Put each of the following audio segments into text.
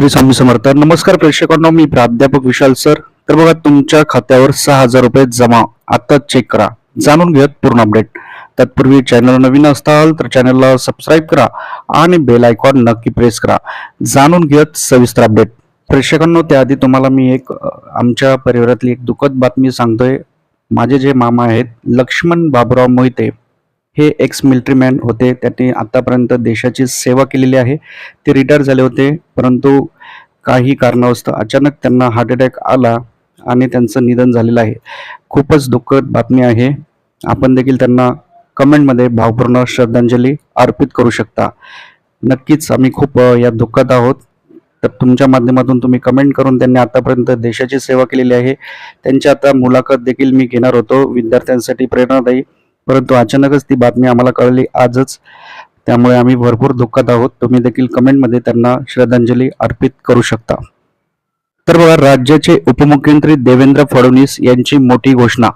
श्री स्वामी समर्थ. नमस्कार प्रेक्षकांनो मी प्राध्यापक विशाल सर. तर बघा तुमच्या खात्यावर सहा हजार रुपये जमा. आता चेक करा. जाणून घेत पूर्ण अपडेट तत्पूर्वी चॅनल नवीन असताल तर चॅनलला सबस्क्राईब करा आणि बेल आयकॉन नक्की प्रेस करा. जाणून घेत सविस्तर अपडेट प्रेक्षकांनो त्याआधी तुम्हाला मी एक आमच्या परिवारातली एक दुःखद बातमी सांगतोय. माझे जे मामा आहेत लक्ष्मण बाबुराव मोहिते हे एक्स मिलिटरी मॅन होते. त्यांनी आतापर्यंत देशाची सेवा केलेली आहे. ते रिटायर झाले होते. परंतु काही कारणावस्तव अचानक त्यांना हार्ट अटॅक आला आणि त्यांचं निधन झालेलं आहे. खूपच दुःखद बातमी आहे. आपण देखील त्यांना कमेंटमध्ये भावपूर्ण श्रद्धांजली अर्पित करू शकता. नक्कीच आम्ही खूप या दुःखात आहोत. तर तुमच्या माध्यमातून तुम्ही कमेंट करून त्यांनी आतापर्यंत देशाची सेवा केलेली आहे. त्यांची आता मुलाखत देखील मी घेणार होतो. विद्यार्थ्यांसाठी प्रेरणादायी परंतु अचानकच ती बातमी आम्हाला कळली आजच. त्यामुळे आम्ही भरपूर दुःखात आहोत. तुम्ही देखील कमेंटमध्ये त्यांना श्रद्धांजली अर्पित करू शकता. तर बघा राज्याचे उपमुख्यमंत्री देवेंद्र फडणवीस यांची मोठी घोषणा.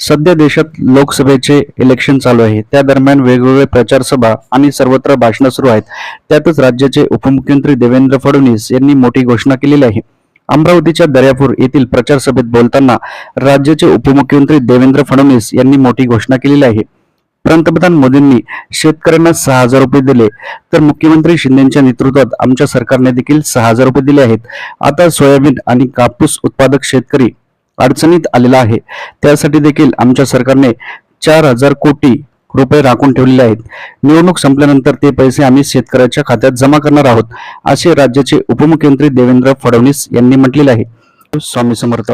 सध्या देशात लोकसभेचे इलेक्शन चालू आहे. त्या दरम्यान वेगवेगळे प्रचार सभा आणि सर्वत्र भाषणं सुरू आहेत. त्यातच राज्याचे उपमुख्यमंत्री देवेंद्र फडणवीस यांनी मोठी घोषणा केलेली आहे. अमरावतीच्या दर्यापूर येथील प्रचार सभेत बोलताना राज्याचे उपमुख्यमंत्री देवेंद्र फडणवीस यांनी मोठी घोषणा केलेली आहे. पंतप्रधान मोदींनी शेतकऱ्यांना सहा हजार रुपये दिले तर मुख्यमंत्री शिंदेच्या नेतृत्वात आमच्या सरकारने देखील सहा हजार रुपये दिले आहेत. आता सोयाबीन आणि कापूस उत्पादक शेतकरी अडचणीत आलेला आहे. त्यासाठी देखील आमच्या सरकारने चार हजार कोटी रुपये राखून ठेवलेले आहेत. निवडणूक संपल्यानंतर ते पैसे आम्ही शेतकऱ्याच्या खात्यात जमा करणार आहोत असे राज्याचे उपमुख्यमंत्री देवेंद्र फडणवीस यांनी म्हटलेले आहे. स्वामी समर्थ.